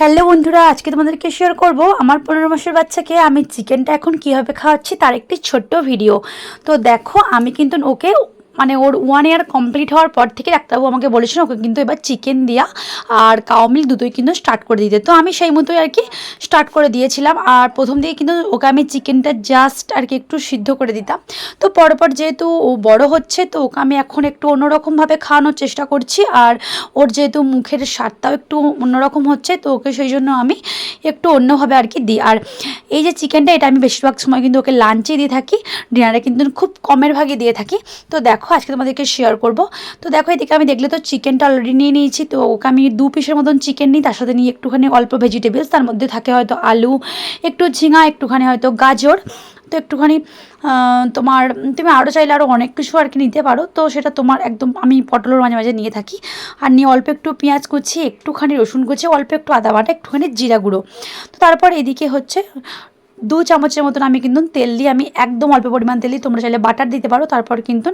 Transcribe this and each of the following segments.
Hello বন্ধুরা, আজকে তোমাদেরকে শেয়ার করব আমার পনেরো মাসের বাচ্চাকে আমি চিকেনটা এখন কীভাবে খাওয়াচ্ছি তার একটি ছোট্ট ভিডিও তো দেখো, আমি কিন্তু ওকে মানে ওর ওয়ান ইয়ার কমপ্লিট হওয়ার পর থেকে ডাক্তারবাবু আমাকে বলেছেন ওকে কিন্তু এবার চিকেন দেওয়া আর কাউ দুটোই কিন্তু স্টার্ট করে দিতে। তো আমি সেই মতোই আর কি স্টার্ট করে দিয়েছিলাম। আর প্রথম দিকে কিন্তু ওকে আমি চিকেনটা জাস্ট আর কি একটু সিদ্ধ করে দিতাম। তো পরপর যেহেতু ও বড় হচ্ছে, তো ওকে আমি এখন একটু অন্যরকমভাবে খাওয়ানোর চেষ্টা করছি। আর ওর যেহেতু মুখের স্বাদটাও একটু অন্যরকম হচ্ছে, তো ওকে সেই জন্য আমি একটু অন্যভাবে আর কি দিই। আর এই যে চিকেনটা এটা আমি বেশিরভাগ সময় কিন্তু ওকে লাঞ্চে দিয়ে থাকি। ডিনারে কিন্তু খুব কমের ভাগে দিয়ে থাকি। তো দেখো আজকে তোমাদেরকে শেয়ার করব। তো দেখো, এদিকে আমি দেখলে তো চিকেনটা অলরেডি নিয়ে নিয়েছি। তো ওকে আমি দু পিসের মতন চিকেন নিই, তার সাথে নিয়ে একটুখানি অল্প ভেজিটেবলস তার মধ্যে থাকে হয়তো আলু, একটু ঝিঙা, একটুখানি হয়তো গাজর। তো একটুখানি তোমার, তুমি আরও চাইলে আরও অনেক কিছু আর কি নিতে পারো। তো সেটা তোমার একদম, আমি পটলের মাঝে মাঝে নিয়ে থাকি। আর নিয়ে অল্প একটু পেঁয়াজ কুচি, একটুখানি রসুন কুচি, অল্প একটু আদা বাটা, একটুখানি জিরা গুঁড়ো। তো তারপর এদিকে হচ্ছে দু চামচের মতন আমি কিন্তু তেল দিয়ে আমি একদম অল্প পরিমাণ তেল দিই তোমরা চাইলে বাটার দিতে পারো। তারপর কিন্তু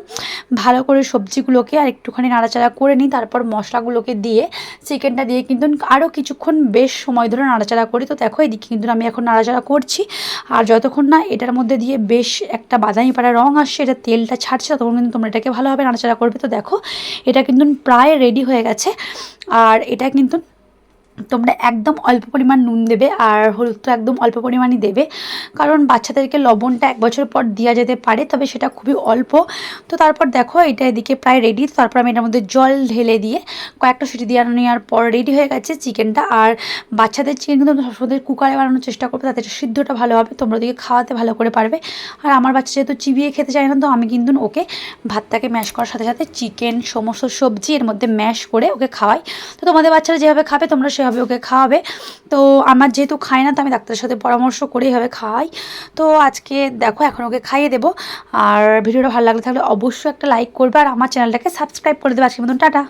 ভালো করে সবজিগুলোকে আর একটুখানি নাড়াচাড়া করে নিই। তারপর মশলাগুলোকে দিয়ে চিকেনটা দিয়ে কিন্তু আরও কিছুক্ষণ বেশ সময় ধরে নাড়াচাড়া করি। তো দেখো, এদিকে কিন্তু আমি এখন নাড়াচাড়া করছি। আর যতক্ষণ না এটার মধ্যে দিয়ে বেশ একটা বাদামি পাড়া রং আসছে, এটা তেলটা ছাড়ছে, ততক্ষণ কিন্তু তোমরা এটাকে ভালোভাবে নাড়াচাড়া করবে। তো দেখো, এটা কিন্তু প্রায় রেডি হয়ে গেছে। আর এটা কিন্তু তোমরা একদম অল্প পরিমাণ নুন দেবে আর হলুদ তো একদম অল্প পরিমাণই দেবে। কারণ বাচ্চাদেরকে লবণটা এক বছর পর দেওয়া যেতে পারে, তবে সেটা খুবই অল্প। তো তারপর দেখো এটা এদিকে প্রায় রেডি তারপর আমি এটার মধ্যে জল ঢেলে দিয়ে কয়েকটা সিটি দিয়ে নেওয়ার পর রেডি হয়ে গেছে চিকেনটা আর বাচ্চাদের চিকেন কিন্তু সবসময় কুকারে বানানোর চেষ্টা করবে, তাতে সিদ্ধটা ভালো হবে, তোমরা ওদিকে খাওয়াতে ভালো করে পারবে। আর আমার বাচ্চা যেহেতু চিবিয়ে খেতে চায় না, তো আমি কিন্তু ওকে ভাতটাকে ম্যাশ করার সাথে সাথে চিকেন সমস্ত সবজি এর মধ্যে ম্যাশ করে ওকে খাওয়াই। তো তোমাদের বাচ্চারা যেভাবে খাবে, তোমরা সেভাবে ওকে খাওয়াবে। তো আমার যেহেতু খায় না, তো আমি ডাক্তারের সাথে পরামর্শ করেই হবে খাওয়াই তো আজকে দেখো, এখন ওকে খাইয়ে দেবো। আর ভিডিওটা ভালো লাগলে তাহলে অবশ্যই একটা লাইক করবে, আর আমার চ্যানেলটাকে সাবস্ক্রাইব করে দেবে। আজকের মতন, টাটা।